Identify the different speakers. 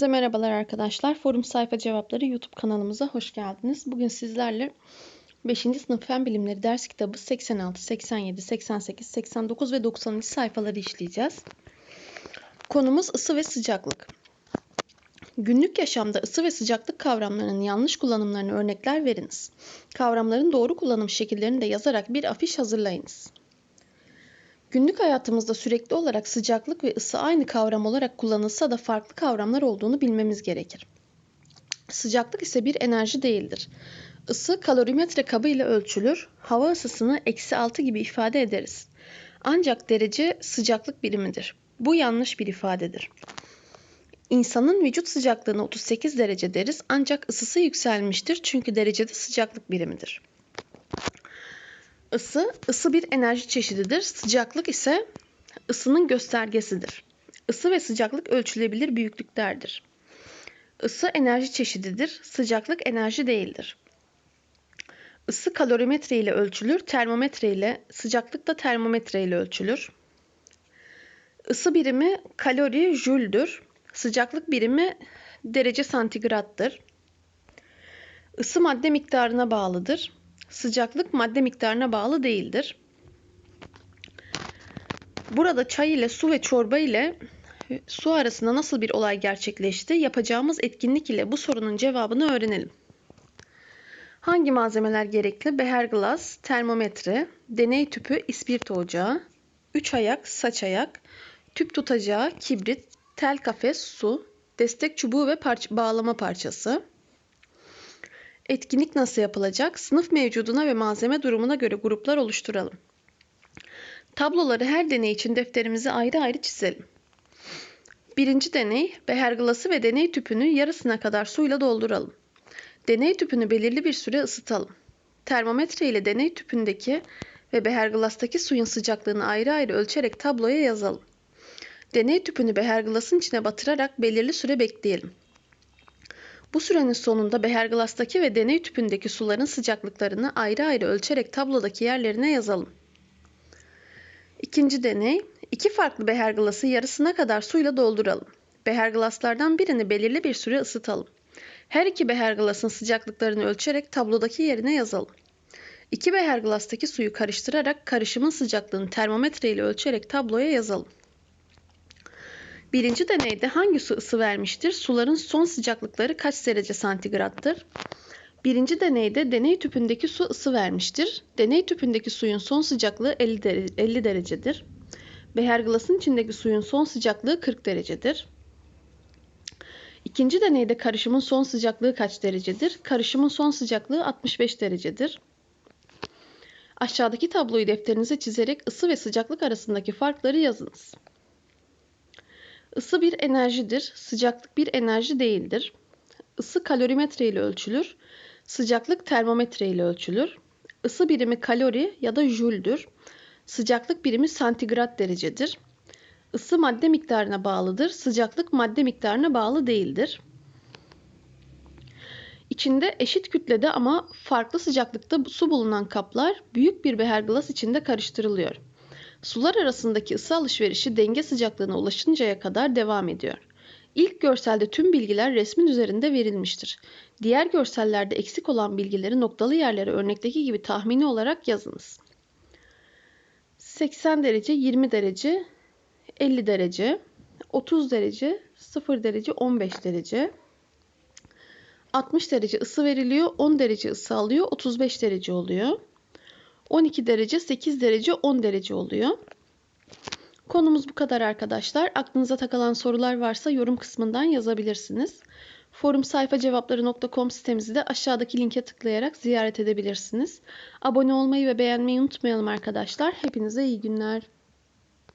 Speaker 1: Herkese merhabalar arkadaşlar. Forum Sayfa Cevapları YouTube kanalımıza hoş geldiniz. Bugün sizlerle 5. sınıf fen bilimleri ders kitabı 86, 87, 88, 89 ve 90. sayfaları işleyeceğiz. Konumuz ısı ve sıcaklık. Günlük yaşamda ısı ve sıcaklık kavramlarının yanlış kullanımlarını örnekler veriniz. Kavramların doğru kullanım şekillerini de yazarak bir afiş hazırlayınız. Günlük hayatımızda sürekli olarak sıcaklık ve ısı aynı kavram olarak kullanılsa da farklı kavramlar olduğunu bilmemiz gerekir. Sıcaklık ise bir enerji değildir. Isı kalorimetre kabı ile ölçülür. Hava ısısını eksi 6 gibi ifade ederiz. Ancak derece sıcaklık birimidir. Bu yanlış bir ifadedir. İnsanın vücut sıcaklığına 38 derece deriz ancak ısısı yükselmiştir çünkü derecede sıcaklık birimidir. Isı, ısı bir enerji çeşididir. Sıcaklık ise ısının göstergesidir. Isı ve sıcaklık ölçülebilir büyüklüklerdir. Isı enerji çeşididir. Sıcaklık enerji değildir. Isı kalorimetre ile ölçülür, termometre ile, sıcaklık da termometre ile ölçülür. Isı birimi kalori jüldür. Sıcaklık birimi derece santigrattır. Isı madde miktarına bağlıdır. Sıcaklık madde miktarına bağlı değildir. Burada çay ile su ve çorba ile su arasında nasıl bir olay gerçekleşti? Yapacağımız etkinlik ile bu sorunun cevabını öğrenelim. Hangi malzemeler gerekli? Beher glas, termometre, deney tüpü, ispirto ocağı, 3 ayak, saç ayak, tüp tutacağı, kibrit, tel kafes, su, destek çubuğu ve parça, bağlama parçası. Etkinlik nasıl yapılacak? Sınıf mevcuduna ve malzeme durumuna göre gruplar oluşturalım. Tabloları her deney için defterimize ayrı ayrı çizelim. Birinci deney, beher glası ve deney tüpünü yarısına kadar suyla dolduralım. Deney tüpünü belirli bir süre ısıtalım. Termometre ile deney tüpündeki ve beher glastaki suyun sıcaklığını ayrı ayrı ölçerek tabloya yazalım. Deney tüpünü beher glasın içine batırarak belirli süre bekleyelim. Bu sürenin sonunda beherglastaki ve deney tüpündeki suların sıcaklıklarını ayrı ayrı ölçerek tablodaki yerlerine yazalım. İkinci deney, iki farklı beherglası yarısına kadar suyla dolduralım. Beherglaslardan birini belirli bir süre ısıtalım. Her iki beherglasın sıcaklıklarını ölçerek tablodaki yerine yazalım. İki beherglastaki suyu karıştırarak karışımın sıcaklığını termometre ile ölçerek tabloya yazalım. Birinci deneyde hangi su ısı vermiştir? Suların son sıcaklıkları kaç derece santigrattır? Birinci deneyde deney tüpündeki su ısı vermiştir. Deney tüpündeki suyun son sıcaklığı 50, derece, 50 derecedir. Beherglasın içindeki suyun son sıcaklığı 40 derecedir. İkinci deneyde karışımın son sıcaklığı kaç derecedir? Karışımın son sıcaklığı 65 derecedir. Aşağıdaki tabloyu defterinize çizerek ısı ve sıcaklık arasındaki farkları yazınız. Isı bir enerjidir, sıcaklık bir enerji değildir. Isı kalorimetre ile ölçülür, sıcaklık termometre ile ölçülür. Isı birimi kalori ya da jüldür. Sıcaklık birimi santigrat derecedir. Isı madde miktarına bağlıdır, sıcaklık madde miktarına bağlı değildir. İçinde eşit kütlede ama farklı sıcaklıkta su bulunan kaplar büyük bir beher glas içinde karıştırılıyor. Sular arasındaki ısı alışverişi denge sıcaklığına ulaşıncaya kadar devam ediyor. İlk görselde tüm bilgiler resmin üzerinde verilmiştir. Diğer görsellerde eksik olan bilgileri noktalı yerlere örnekteki gibi tahmini olarak yazınız. 80 derece, 20 derece, 50 derece, 30 derece, 0 derece, 15 derece. 60 derece ısı veriliyor, 10 derece ısı alıyor, 35 derece oluyor. 12 derece, 8 derece, 10 derece oluyor. Konumuz bu kadar arkadaşlar. Aklınıza takılan sorular varsa yorum kısmından yazabilirsiniz. Forum sayfa cevapları.com sitemizi de aşağıdaki linke tıklayarak ziyaret edebilirsiniz. Abone olmayı ve beğenmeyi unutmayalım arkadaşlar. Hepinize iyi günler.